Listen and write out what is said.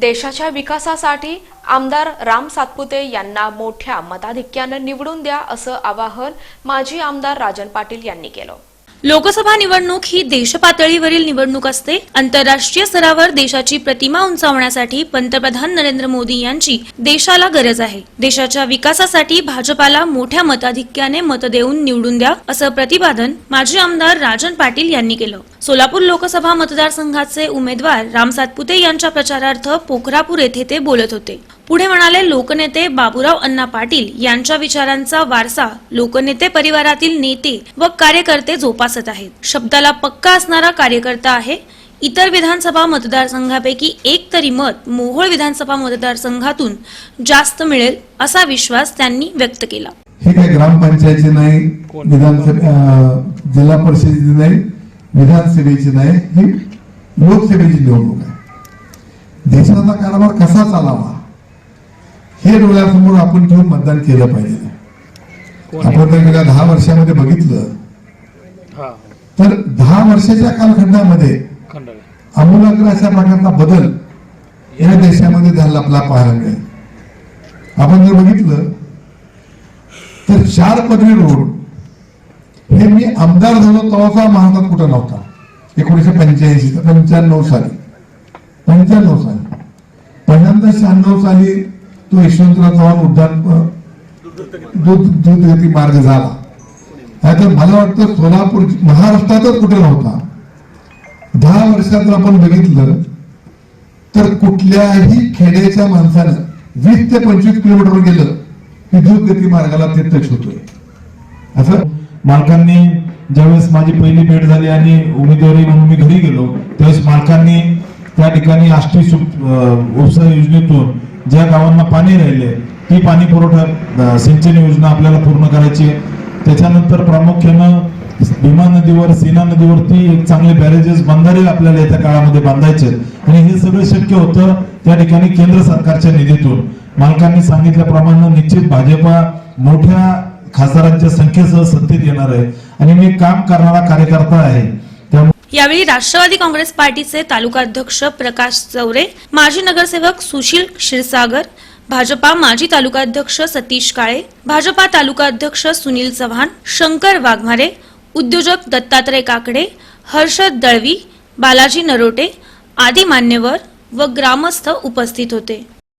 देशाच्या विकासासाठी आमदार राम सातपुते यांना मोठ्या मताधिक्यानं निवडून द्या असं आवाहन माजी आमदार राजन पाटील यांनी केलं. लोकसभा निवडणूक ही देशपातळीवरील निवडणूक असते. आंतरराष्ट्रीय स्तरावर देशाची प्रतिमा उंचावण्यासाठी पंतप्रधान नरेंद्र मोदी यांची देशाला गरज आहे. देशाच्या विकासासाठी भाजपाला मोठ्या मताधिक्याने मत देऊन निवडून द्या असं प्रतिपादन माजी आमदार राजन पाटील यांनी केलं. सोलापूर लोकसभा मतदारसंघाचे उमेदवार राम सातपुते यांच्या प्रचारार्थ पोखरापूर येथे ते बोलत होते. पुढे म्हणाले लोकनेते बाबूराव अण्णा पाटील यांच्या विचारांचा वारसा लोकनेते परिवारातील नेते व कार्यकर्ते जोपासत आहेत. शब्दाला पक्का असणारा कार्यकर्ता आहे. इतर विधानसभा मतदारसंघापैकी एक तरी मत मोहोळ विधानसभा मतदारसंघातून जास्त मिळेल असा विश्वास त्यांनी व्यक्त केला. हे काही ग्रामपंचायतची नाही विधानसभे जिल्हा परिषदेची नाही विधानसभेची नाही ही लोकसभेची निवडणूक आहे. देशाचा कारभार कसा चालावा? हे डोळ्यासमोर आपण ठेवून मतदान केलं पाहिजे. आपण जर गेल्या दहा वर्षामध्ये बघितलं. तर दहा वर्षाच्या कालखंडामध्ये खंडाळे आमूलाग्र अशा प्रकारचा बदल या देशामध्ये झाला आपला पाहायला मिळेल आपण जर बघितलं तर चार पदवी रोड हे मी आमदार झालो तेव्हाचा महाराष्ट्रात कुठं नव्हता. एकोणीशे पंच्याऐंशी पंच्याण्णव साली. पंच्याण्णव साली. पहिल्यांदा शहाण्णव साली तो यशवंतराव चव्हाण उड्डाण दूध दूधगती मार्ग झाला. नाहीतर मला वाटतं सोलापूर महाराष्ट्रातच कुठे नव्हता. दहा वर्षात जर आपण बघितलं तर कुठल्याही खेड्याच्या माणसानं वीस ते पंचवीस किलोमीटर गेलं की द्रुतगती मार्गाला ते टच होतोय. असं मालकांनी ज्यावेळेस माझी पहिली भेट झाली आणि उमेदवारी म्हणून मी घरी गेलो त्यावेळेस मालकांनी त्या ठिकाणी आष्टी उपसा योजनेतून ज्या गावांना पाणी राहिले ती पाणी पुरवठा सिंचन योजना आपल्याला पूर्ण करायची आहे. त्याच्यानंतर प्रामुख्यानं भीमा नदीवर सीना नदीवरती एक चांगले बॅरेजेस बंधारे आपल्याला येत्या काळामध्ये बांधायचे आणि हे सगळं शक्य होतं त्या ठिकाणी केंद्र सरकारच्या निधीतून मालकांनी सांगितल्याप्रमाणे निश्चित भाजपा मोठ्या खासदारांच्या संख्येसह सत्तेत येणार आहे. आणि मी काम करणारा कार्यकर्ता आहे. यावेळी राष्ट्रवादी काँग्रेस पार्टीचे तालुकाध्यक्ष प्रकाश चौरे माजी नगरसेवक सुशील क्षीरसागर भाजपा माजी तालुकाध्यक्ष सतीश काळे भाजपा तालुकाध्यक्ष सुनील चव्हाण शंकर वाघमारे उद्योजक दत्तात्रय काकडे हर्षद दळवी बालाजी नरोटे आदी मान्यवर व ग्रामस्थ उपस्थित होते.